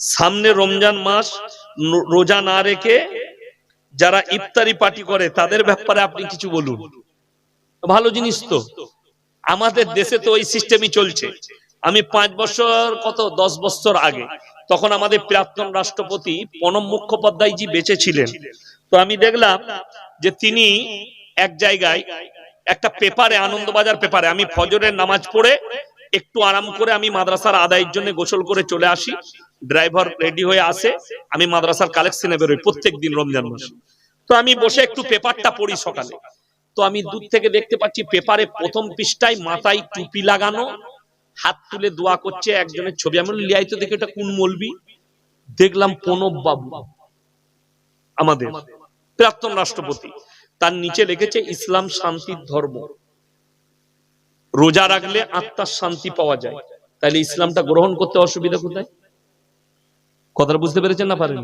সামনে রমজান মাস রোজা না রেখে যারা ইফতারি পার্টি করে, তাদের ব্যাপারে আপনি কিছু বলুন। ভালো জিনিস তো। আমাদের দেশে তো ওই সিস্টেমই চলছে। আমি পাঁচ বছর, কত, দশ বছর আগে তখন আমাদের প্রাক্তন রাষ্ট্রপতি প্রণব মুখোপাধ্যায়জি বেঁচে ছিলেন তো আমি দেখলাম যে তিনি এক জায়গায় একটা পেপারে, আনন্দবাজার পেপারে, আমি ফজরের নামাজ পড়ে একটু আরাম করে আমি মাদ্রাসার আদায়ের জন্য গোসল করে চলে আসি। ড্রাইভার রেডি হয়ে আসে আমি মাদ্রাসার কালেকশনে বেরোই প্রত্যেক দিন রমজান মাসে। তো আমি বসে একটু পেপারটা পড়ি সকালে। তো আমি দূর থেকে দেখতে পাচ্ছি পেপারে প্রথম পৃষ্ঠায় মাথায় টুপি লাগানো, হাত তুলে দোয়া করছে একজনের ছবি। আমি লিয়াই তো দেখে এটা কোন মলবি? দেখলাম প্রণব বাবু, আমাদের প্রাক্তন রাষ্ট্রপতি। তার নিচে লিখেছে, ইসলাম শান্তির ধর্ম। রোজা রাখলে আত্মার শান্তি পাওয়া যায়। তাহলে ইসলামটা গ্রহণ করতে অসুবিধা কোথায়? কথাটা বুঝতে পেরেছেন না পারেন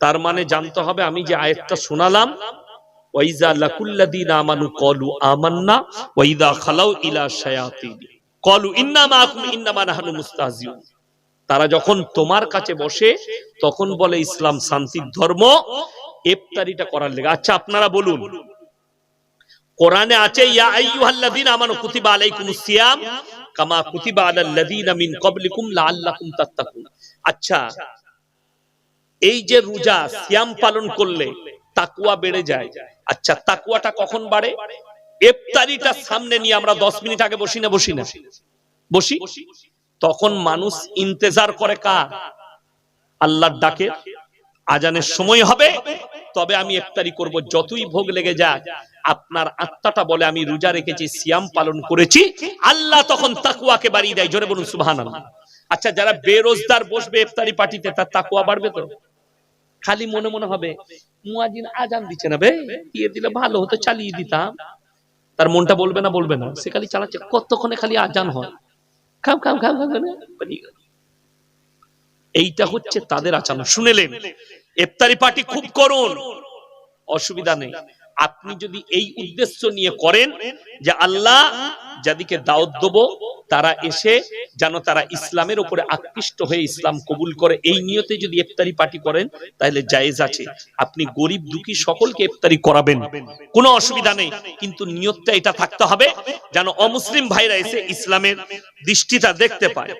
তার মানে জানতে হবে আমি যে আয়াতটা শোনালাম কলু ওয়াইদা খালাউ ইলা কলু তারা যখন তোমার কাছে বসে, তখন বলে ইসলাম শান্তির ধর্ম ইফতারিটা করার লেগে। আচ্ছা আপনারা বলুন। কোরআনে আছে, ইয়া আইয়ুহাল্লাযীনা আমানু কুতিবা আলাইকুমুস সিয়াম কামা কুতিবা মিন ক্বাবলিকুম লাআল্লাকুম তাত্তাকুন। আচ্ছা এই যে রোজা, সিয়াম পালন করলে তাকুয়া বেড়ে যায়। আচ্ছা তাকুয়াটা কখন বাড়ে? ইফতারিটা সামনে নিয়ে আমরা 10 মিনিট আগে বসি না বসি না? বসি? তখন মানুষ ইন্তেজার করে কার? আল্লাহর ডাকে। আজানের সময় হবে, তবে আমি ইফতারি করব। যতই ভোগ লেগে যাক আপনার আত্মাটা বলে আমি রোজা রেখেছি, সিয়াম পালন করেছি, আল্লাহ তখন তাকুয়াকে বাড়িয়ে দেয়, জোরে বলুন, সুবহানাল্লাহ। আচ্ছা যারা বেরোজগার বসবে ইফতারি পার্টিতে, তার তাকুয়া বাড়বে তো? খালি মনে মনে হবে মুয়াজিন আজান দিচ্ছে না বে? দিয়ে দিলে ভালো হতো, চালিয়ে দিতাম। তার মনটা বলবে না বলবে না। সে খালি চালাচ্ছে, কতক্ষণে খালি আজান হয়? খাম খাম খাম খাম এইটা হচ্ছে তাদের আচরণ শুনেলেন ইফতারি পার্টি খুব করুন, অসুবিধা নেই। আপনি যদি এই উদ্দেশ্য নিয়ে করেন যে আল্লাহ যাদিকে দাওয়াত দেবো, তারা এসে যেন তারা ইসলামের উপরে আকৃষ্ট হয়ে ইসলাম কবুল করে। এই নিয়তে যদি ইফতারি পার্টি করেন, তাহলে জায়েজ আছে। আপনি গরিব দুঃখী সকলকে ইফতারি করাবেন। কোনো অসুবিধা নেই। কিন্তু নিয়তটা এটা থাকতে হবে যেন অমুসলিম ভাইরা এসে ইসলামের দৃষ্টিটা দেখতে পায়।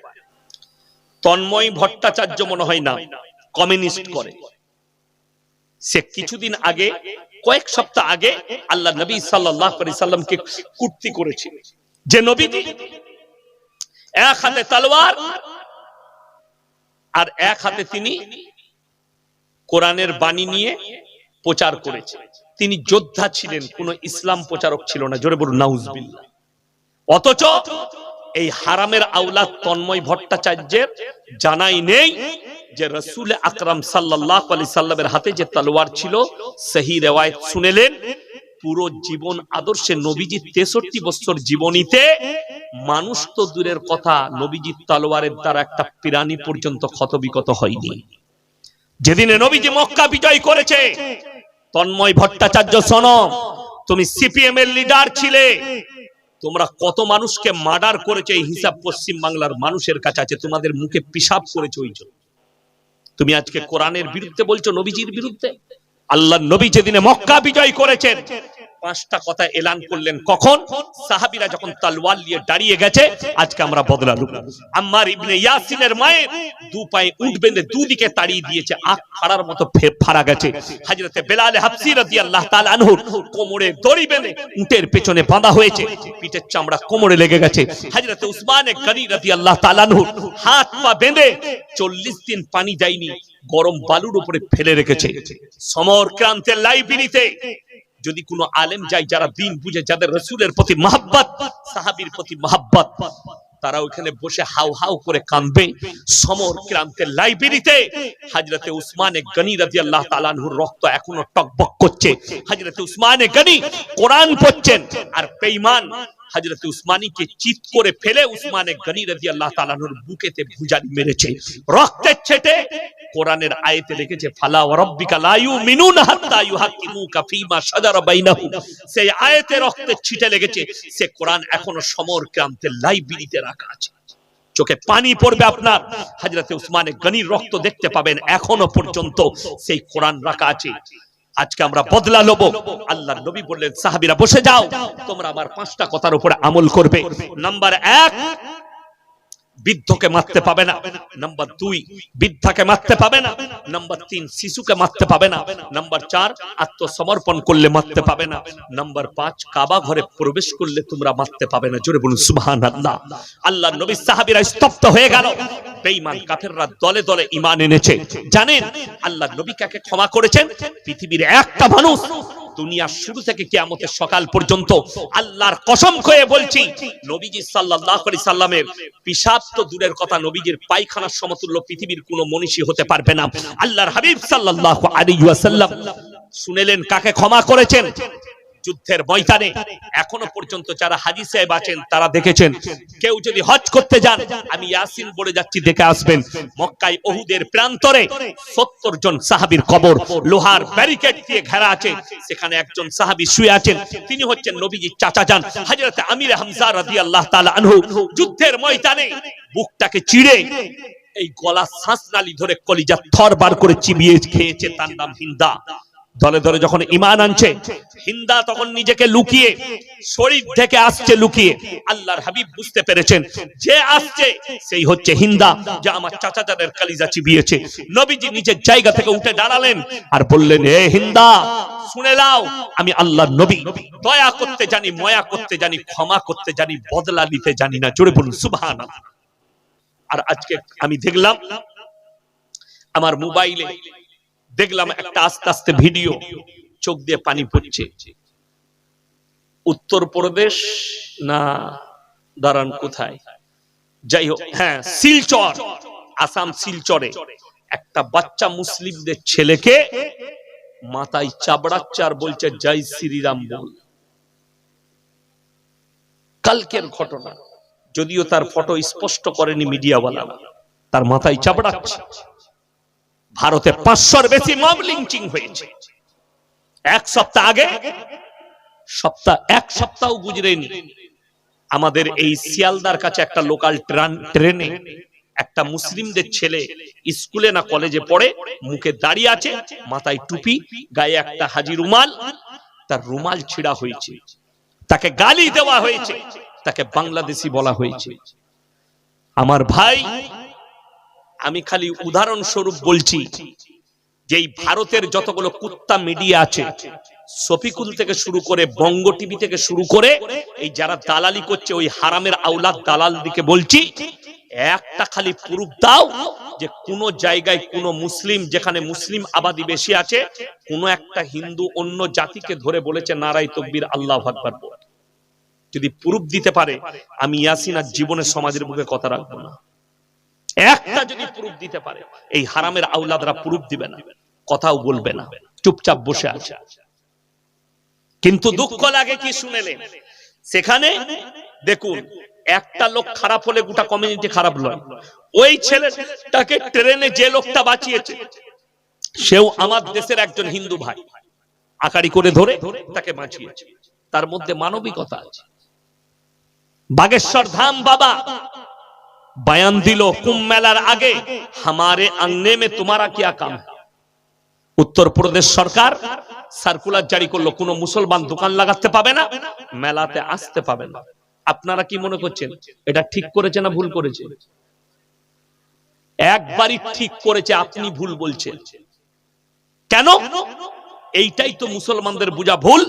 তন্ময় ভট্টাচার্য মনে হয় না, কমিউনিস্ট করে। সে কিছুদিন আগে, কয়েক সপ্তাহ আগে আল্লাহ নবী সাল্লামকে কুর্তি করেছে যে নবীজি এক হাতে তলোয়ার আর এক হাতে তিনি কোরআনের বাণী নিয়ে প্রচার করেছে। তিনি যোদ্ধা ছিলেন, কোন ইসলাম প্রচারক ছিল না। জোরে বলুন, নাউজবিল্লাহ। অথচ এই হারামের আওলাদ তন্ময় ভট্টাচার্যের জানাই নেই যে রসুল আকরাম সাল্লাহ আলি সাল্লামের হাতে যে তলোয়ার ছিল সেই রেওয়ায়ত শুনেলেন, পুরো জীবন আদর্শে নবীজি তেষট্টি বছর জীবনীতে মানুষ তো দূরের কথা, নবীজির তলোয়ারের দ্বারা একটা প্রাণী পর্যন্ত ক্ষতবিকত হয়নি। যেদিনে নবীজি মক্কা বিজয় করেছে, তন্ময় ভট্টাচার্য শোনো তুমি সিপিএম এর লিডার ছিলে তোমরা কত মানুষকে মার্ডার করেছে এই হিসাব পশ্চিম বাংলার মানুষের কাছে আছে, তোমাদের মুখে পিসাব করেছে ওই জন্য। তুমি আজকে কোরআনের বিরুদ্ধে বলছো, নবীজির বিরুদ্ধে? আল্লাহ নবী যেদিনে মক্কা বিজয় করেছেন পাঁচটা কথা এলান করলেন কখন? সাহাবিরা যখন তলোয়ার নিয়ে দাঁড়িয়ে গেছে, আজকে আমরা বদলালু আম্মার ইবনে ইয়াসিনের মায়ের দু পায়ে উঠ বেঁধে দুদিকে তাড়িয়ে দিয়েছে, আখ ফাড়ার মতো ফাড়া গেছে। হযরতে বেলাল হাবসি রাদিয়াল্লাহু তাআলা আনহুর কোমরে দড়ি বেঁধে উটের পেছনে বাঁধা হয়েছে, পিঠের চামড়া কোমরে লেগে গেছে। হযরতে উসমানে গনি রাদিয়াল্লাহু তাআলা আনহুর হাত পা বেঁধে 40 দিন পানি যায়নি গরম বালুর উপরে ফেলে রেখেছে। সমর ক্রান্তের লাইব্রেরিতে যদি কোনো আলেম যায় যারা দিন বুঝে, যাদের রসুলের প্রতি মহাব্বত, সাহাবির প্রতি মহাব্বত, তারা ওখানে বসে হাউ হাউ করে কাঁদবে। সমর ক্রান্তের লাইব্রেরিতে হাজরতে উসমানে গনি রাজি আল্লাহ তালানহুর রক্ত এখনও টকবক করছে। হাজরতে উসমানে গনি কোরআন পড়ছেন আর বেঈমান হযরত উসমানীকে চিত করে ফেলে উসমানে গনি রাদিয়াল্লাহু তাআলা আনহুর বুকেতে ভুজারি মেরেছে। রক্তের ছেটে কোরআনের আয়াতে লিখেছে, ফালা রাব্বিকা লা ইউমিনুনা হাত্তা ইউহাক্কিমুকা ফীমা শাজারা বাইনাহুম। সেই আয়াতে রক্তের ছিটে লেগেছে, সে কোরআন এখনও সমর ক্রান্তের লাইব্রেরিতে রাখা আছে। চোখে পানি পড়বে আপনার হাজরতে উসমানে গনির রক্ত দেখতে পাবেন, এখনও পর্যন্ত সেই কোরআন রাখা আছে। আজকে আমরা বদলা লব আল্লাহ নবী বললেন সাহাবিরা বসে যাও। তোমরা আমার পাঁচটা কথার উপরে আমল করবে। নাম্বার এক বৃদ্ধকে মারতে পাবে না। নাম্বার দুই, বৃদ্ধাকে মারতে পাবে না। নাম্বার তিন, শিশুকে মারতে পাবে না। নাম্বার চার, আত্মসমর্পণ করলে মারতে পাবে না। নাম্বার পাঁচ, কাবা ঘরে প্রবেশ করলে তোমরা মারতে পাবে না। জোরে বলুন সুবহান আল্লাহ আল্লাহ নবী সাহাবীরা স্তব্ধ হয়ে গেল। বেঈমান কাফেররা দলে দলে ঈমান এনেছে। জানেন, আল্লাহ নবী কাকে ক্ষমা করেছেন? পৃথিবীর একটা মানুষ। দুনিয়ার শুরু থেকে কিয়ামতের সকাল পর্যন্ত আল্লাহর কসম করে বলছি, নবীজি সাল্লাল্লাহু আলাইহি সাল্লামের পেশাব তো দূরের কথা, নবীজির পায়খানার সমতুল্য পৃথিবীর কোনো মনীষী হতে পারবে না। আল্লাহর হাবিব সাল্লাল্লাহু আলাইহি ওয়াসাল্লাম শুনেলেন, কাকে ক্ষমা করেছেন? যুদ্ধের ময়দানে এখনও পর্যন্ত যারা হাজি সাহেব আছেন তারা দেখেছেন। কেউ যদি হজ করতে যান আমি ইয়াসিন বলে যাচ্ছি দেখে আসবেন। মক্কায় ওহুদের প্রান্তরে সত্তর জন সাহাবীর কবর লোহার ব্যারিকেড দিয়ে ঘেরা আছে। সেখানে একজন সাহাবী শুয়ে আছেন। তিনি হচ্ছেন নবীজি চাচা যান। হযরত আমির হামজা রাদিয়াল্লাহু তাআলা আনহু যুদ্ধের ময়দানে বুকটাকে চিড়ে এই গলা শ্বাসনালী ধরে কলিজা থর বার করে চিবিয়ে খেয়েছে তার নাম হিন্দা। দলে দলে যখন ইমান আনছে, হিন্দা তখন নিজেকে লুকিয়ে, শরীর থেকে আসছে লুকিয়ে। আল্লাহর হাবিব বুঝতে পেরেছেন, যে আসছে, সেই হচ্ছে হিন্দা যা আমার চাচা জানের কালিজা চিবিয়েছে। নবীজি নিজের জায়গা থেকে উঠে দাঁড়ালেন আর বললেন, এ হিন্দা, শুনে নাও, আমি আল্লাহর নবী। দয়া করতে জানি, ময়া করতে জানি, ক্ষমা করতে জানি, বদলা নিতে জানি না। জোরে বলুন, সুবহানাল্লাহ। আর আজকে আমি দেখলাম, আমার মোবাইলে দেখলাম একটা আস্তে আস্তে ভিডিও চোখ দিয়ে পানি পড়ছে। উত্তরপ্রদেশ না দাঁড়ান কোথায়? যাই হোক হ্যাঁ শিলচর। আসাম শিলচরে। একটা বাচ্চা মুসলিমদের ছেলেকে মাথায় চাবড়াচ্ছে আর বলছে জয় শ্রীরাম বল। কালকের ঘটনা। যদিও তার ফটো স্পষ্ট করেনি মিডিয়াওয়ালা। তার মাথায় চাবড়াচ্ছে ভারতে পাঁচশোর বেশি মব লিঞ্চিং হয়েছে। এক সপ্তাহ আগে, সপ্তাহ এক সপ্তাহ গুজরেনি। আমাদের এই শিয়ালদার কাছে একটা লোকাল ট্রেনে একটা মুসলিমদের ছেলে স্কুলে না কলেজে পড়ে, মুখে দাঁড়িয়ে আছে, মাথায় টুপি, গায়ে একটা হাজি রুমাল, তার রুমাল ছিঁড়া হয়েছে। তাকে গালি দেওয়া হয়েছে, তাকে বাংলাদেশি বলা হয়েছে। আমার ভাই আমি খালি উদাহরণস্বরূপ বলছি যে ভারতের যতগুলো কুত্তা মিডিয়া আছে সফিকুল থেকে শুরু করে বঙ্গ টিভি থেকে শুরু করে এই যারা দালালি করছে ওই হারামের আউলাদ দালাল দিকে বলছি, একটা খালি প্রুফ দাও যে কোন জায়গায় কোন মুসলিম, যেখানে মুসলিম আবাদি বেশি আছে, কোন একটা হিন্দু অন্য জাতিকে ধরে বলেছে নারাই তকবীর, আল্লাহ বল। যদি প্রুফ দিতে পারে, আমি ইয়াসিন আর জীবনের সমাজের বুকে কথা রাখব না একটা যদি প্রুফ দিতে পারে, এই হারামের আউলাদরা প্রুফ দিবে না, কথাও বলবে না, চুপচাপ বসে আছে। কিন্তু দুঃখ লাগে কি শুনেলেন সেখানে দেখুন, একটা লোক খারাপ হলে গোটা কমিউনিটি খারাপ নয় ওই ছেলেটাকে ট্রেনে যে লোকটা বাঁচিয়েছে, সেও আমার দেশের একজন হিন্দু ভাই। আকারি করে ধরে তাকে বাঁচিয়েছে। তার মধ্যে মানবিকতা আছে। বাগেশ্বর ধাম বাবা बयान दिलो कुंभ मेलार आगे हमारे अंगने में तुम्हारा क्या काम है উত্তর প্রদেশ সরকার সার্কুলার জারি করলো কোন মুসলমান দোকান লাগাতে পাবে না মেলাতে আসতে পাবে না আপনারা কি মনে করছেন এটা ঠিক করেছে না ভুল করেছে একবারই ঠিক করেছে আপনি ভুল বলছেন কেন এইটাই তো মুসলমানদের বোঝা ভুল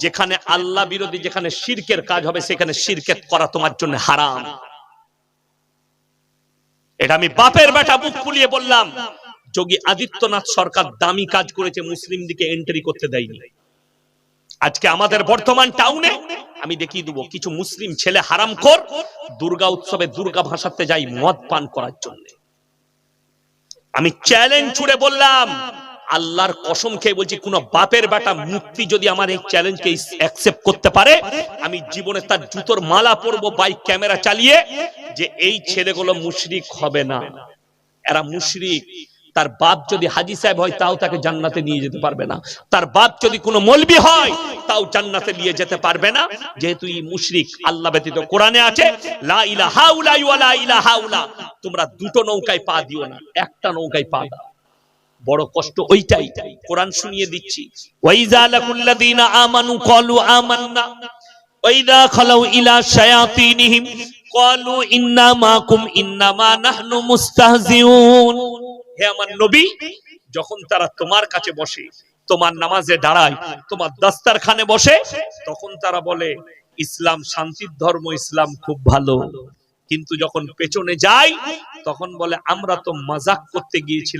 যেখানে আল্লাহ বিরোধী যেখানে শিরকের কাজ হবে সেখানে শিরকেত করা তোমার জন্য হারাম এটা আমি বাপের বেটা বুক ফুলিয়ে বললাম, যোগী আদিত্যনাথ সরকার দামি কাজ করেছে, মুসলিম দিকে এন্ট্রি করতে দেয়নি। আজকে আমাদের বর্তমান টাউনে আমি দেখিয়ে দেবো, কিছু মুসলিম ছেলে হারাম কর দুর্গা উৎসবে দুর্গা ভাষাতে যাই মদ পান করার জন্য। আমি চ্যালেঞ্জ ছুড়ে বললাম আল্লাহর কসম খেয়ে বলছি, কোন বাপের বেটা মুক্তি যদি আমার এই চ্যালেঞ্জকে অ্যাকসেপ্ট করতে পারে, আমি জীবনে তার জুতোর মালা পরবো বাইক ক্যামেরা চালিয়ে, যে এই ছেলেগুলো মুশরিক হবে না। এরা মুশরিক। তার বাপ যদি হাজি সাহেব হয়, তাও তাকে জান্নাতে নিয়ে যেতে পারবে না। তার বাপ যদি কোনো মলবি হয়, তাও জান্নাতে নিয়ে যেতে পারবে না। যেহেতু এই মুশরিক, আল্লাহ ব্যতীত কোরআনে আছে, লা ইলাহা উলাই ওয়া লা ইলাহা উলা। তোমরা দুটো নৌকায় পা দিও না, একটা নৌকায় পা দাও। বড় কষ্ট ওইটাই। কোরআন শুনিয়ে দিচ্ছি। যখন তারা তোমার কাছে বসে, তোমার নামাজে দাঁড়ায়, তোমার দাস্তারখানে বসে, তখন তারা বলে, ইসলাম শান্তির ধর্ম, ইসলাম খুব ভালো। কিন্তু যখন পেছনে যাই তখন বলে, আমরা তো মজাক করতে গিয়েছিলাম।